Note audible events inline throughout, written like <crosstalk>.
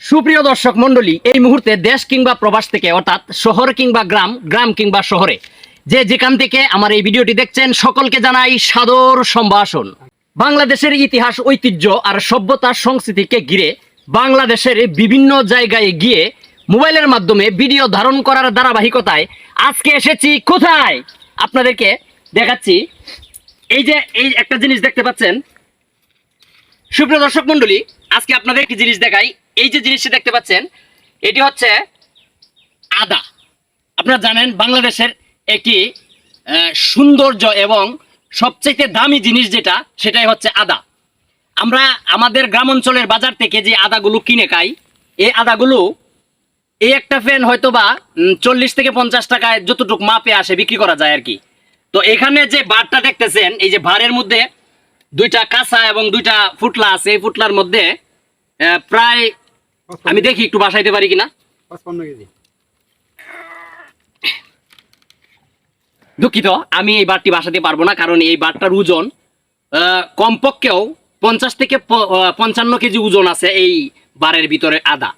সুপ্রিয় দর্শক মণ্ডলী, এই মুহূর্তে দেশ কিংবা প্রবাস থেকে, অর্থাৎ শহর কিংবা গ্রাম গ্রাম কিংবা শহরে, যে যেখান থেকে আমার এই ভিডিওটি দেখছেন, সকলকে জানাই সাদর সম্ভাষণ। বাংলাদেশের ইতিহাস, ঐতিহ্য আর সভ্যতা সংস্কৃতিকে ঘিরে বাংলাদেশের বিভিন্ন জায়গায় গিয়ে মোবাইলের মাধ্যমে ভিডিও ধারণ করার ধারাবাহিকতায় আজকে এসেছি কোথায়? আপনাদেরকে দেখাচ্ছি। এই যে, এই একটা জিনিস দেখতে পাচ্ছেন। সুপ্রিয় দর্শক মন্ডলী আজকে আপনাদের একটি জিনিস দেখাই? এই যে জিনিসটি দেখতে পাচ্ছেন, এটি হচ্ছে আদা। আপনারা জানেন বাংলাদেশের একটি সৌন্দর্য এবং সবচেয়ে দামি জিনিস যেটা, সেটাই হচ্ছে আদা। আমরা আমাদের গ্রাম অঞ্চলের বাজার থেকে যে আদাগুলো কিনে খাই, এই আদাগুলো এই একটা ফ্যান হয়তো বা চল্লিশ থেকে পঞ্চাশ টাকায় যতটুকু মাপে আসে বিক্রি করা যায় আর কি। তো এখানে যে বারটা দেখতেছেন, এই যে ভারের মধ্যে দুইটা কাঁচা এবং দুইটা ফুটলা আছে, এই ফুটলার মধ্যে প্রায় আমি দেখি একটু বাসাইতে পারি কিনা? কেজি। দুঃখিত আমি এই বারটি বাসাতে পারব না কারণ এই বারটার ওজন কমপক্ষেও পঞ্চাশ থেকে পঞ্চান্ন কেজি ওজন আছে এই বারের ভিতরে আদা।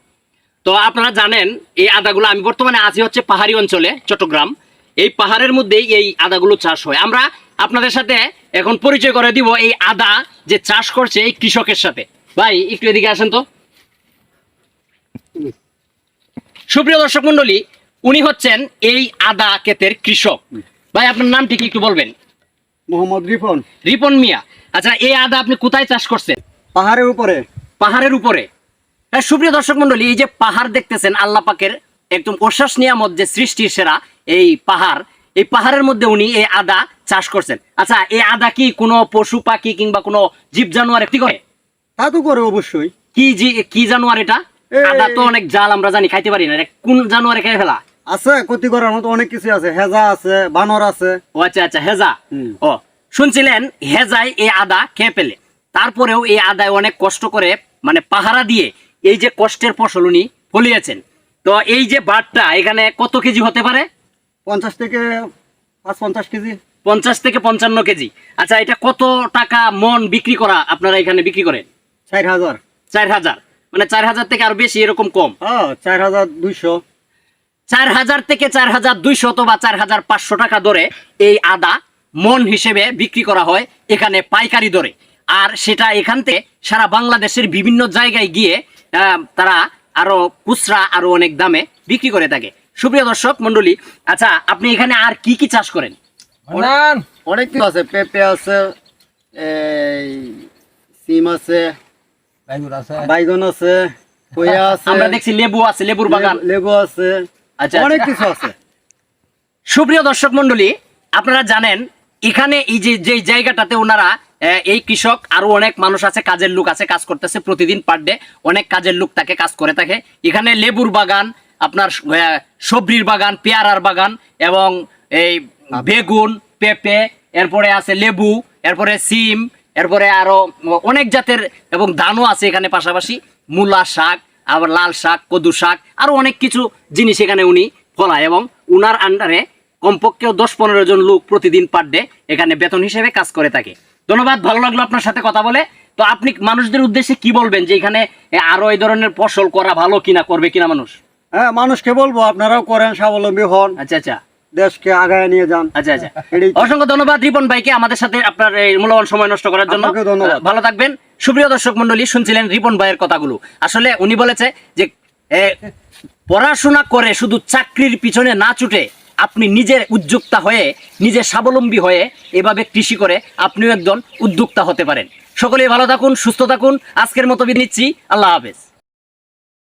তো আপনারা জানেন এই আদাগুলো আমি বর্তমানে আছি হচ্ছে পাহাড়ি অঞ্চলে চট্টগ্রাম। এই পাহাড়ের মধ্যেই এই আদাগুলো চাষ হয়। আমরা আপনাদের সাথে এখন পরিচয় করে দিব এই আদা যে চাষ করছে এই কৃষকের সাথে। ভাই একটু এদিকে আসেন তো। সুপ্রিয় দর্শক মন্ডলী উনি হচ্ছেন এই আদা ক্ষেতের কৃষক। ভাই আপনার নামটি কি একটু বলবেন? মোহাম্মদ রিফন রিপন মিয়া। আচ্ছা এই আদা আপনি কোথায় চাষ করছেন? পাহাড়ের উপরে। পাহাড়ের উপরে। হ্যাঁ সুপ্রিয় দর্শক মন্ডলী এই যে পাহাড় দেখতেছেন আল্লাহ পাকের একদম অশ্বাস নিয়ামত যে সৃষ্টির সেরা এই পাহাড় এই পাহাড়ের মধ্যে উনি এই আদা চাষ করছেন। আচ্ছা এই আদা কি কোনো পশু পাখি কিংবা কোনো জীব জানোয়ার একটি করে? তা তো করে অবশ্যই। কি জি- কি জানোয়ার এটা? আদা তো অনেক জাল আমরা জানি খাইতে পারি না। কোন জানোয়ারে খেয়ে ফেলা? আছে ক্ষতি করার মতো অনেক কিছু আছে। হেজা আছে বানর আছে। ও আচ্ছা আচ্ছা হেজা। ও শুনছিলেন? হেজায় এই আদা খেয়ে পেলে তারপরেও এই আদায় অনেক কষ্ট করে মানে পাহারা দিয়ে এই যে কষ্টের ফসল উনি ফলিয়েছেন। তো এই যে বাটটা এখানে কত কেজি হতে পারে? পঞ্চাশ থেকে পাঁচ পঞ্চাশ কেজি। পঞ্চাশ থেকে পঞ্চান্ন কেজি। আচ্ছা এটা কত টাকা মন বিক্রি করা আপনারা এখানে বিক্রি করেন? চার হাজার। চার হাজার। মানে চার হাজার থেকে আর বেশি এরকম কম। হ্যাঁ চার হাজার দুইশো। চার হাজার থেকে চার হাজার দুইশত বা চার হাজার পাঁচশো টাকা দরে এই আদা মন হিসেবে বিক্রি করা হয় এখানে পাইকারি দরে। আর সেটা এখান থেকে সারা বাংলাদেশের বিভিন্ন জায়গায় গিয়ে আহ, তারা আরও খুচরা আরও অনেক দামে বিক্রি করে থাকে। সুপ্রিয় দর্শক মন্ডলী আচ্ছা আপনি এখানে আর কি কি চাষ করেন? অনেক কিছু আছে পেঁপে আছে এই সিম আছে বাইগন আছে। কইয়া <laughs> আছে আমরা দেখছি লেবু আছে লেবুর বাগান। লেবু- আছে। আচ্ছা, অনেক আচ্ছা। কিছু আছে। <laughs> সুপ্রিয় দর্শক মন্ডলী আপনারা জানেন এখানে এই যে যে জায়গাটাতে ওনারা এই কৃষক আরও অনেক মানুষ আছে কাজের লোক আছে কাজ করতেছে প্রতিদিন পার ডে। অনেক কাজের লোক তাকে কাজ করে থাকে। এখানে লেবুর বাগান আপনার আহ, সবজির বাগান পেয়ারার বাগান এবং এই বেগুন পেঁপে এরপরে আছে লেবু এরপরে সিম এরপরে আরও অনেক জাতের এবং ধানও আছে এখানে পাশাপাশি। মূলা শাক আবার লাল শাক কদু শাক আরও অনেক কিছু জিনিস এখানে উনি ফলায় এবং উনার আন্ডারে কমপক্ষেও দশ পনেরো জন লোক প্রতিদিন পার ডে এখানে বেতন হিসেবে কাজ করে থাকে। ধন্যবাদ ভালো লাগল আপনার সাথে কথা বলে। তো আপনি মানুষদের উদ্দেশ্যে কি বলবেন যে এখানে আরও এই ধরনের ফসল করা ভালো কিনা করবে কিনা মানুষ? হ্যাঁ মানুষকে বলব আপনারাও করেন স্বাবলম্বী হন। আচ্ছা আচ্ছা। দেশকে আগায় নিয়ে যান। আচ্ছা আচ্ছা। অসংখ্য ধন্যবাদ রিপন ভাইকে আমাদের সাথে আপনার এই মূল্যবান সময় নষ্ট করার জন্য। ভালো থাকবেন। সুপ্রিয় দর্শক মন্ডলী শুনছিলেন রিপন ভাইয়ের কথাগুলো। আসলে উনি বলেছে যে পড়াশোনা করে শুধু চাকরির পিছনে না ছুটে আপনি নিজের উদ্যোক্তা হয়ে নিজে স্বাবলম্বী হয়ে এভাবে কৃষি করে আপনিও একজন উদ্যোক্তা হতে পারেন। সকলেই ভালো থাকুন সুস্থ থাকুন। আজকের মতো বিদায় নিচ্ছি। আল্লাহ হাফেজ।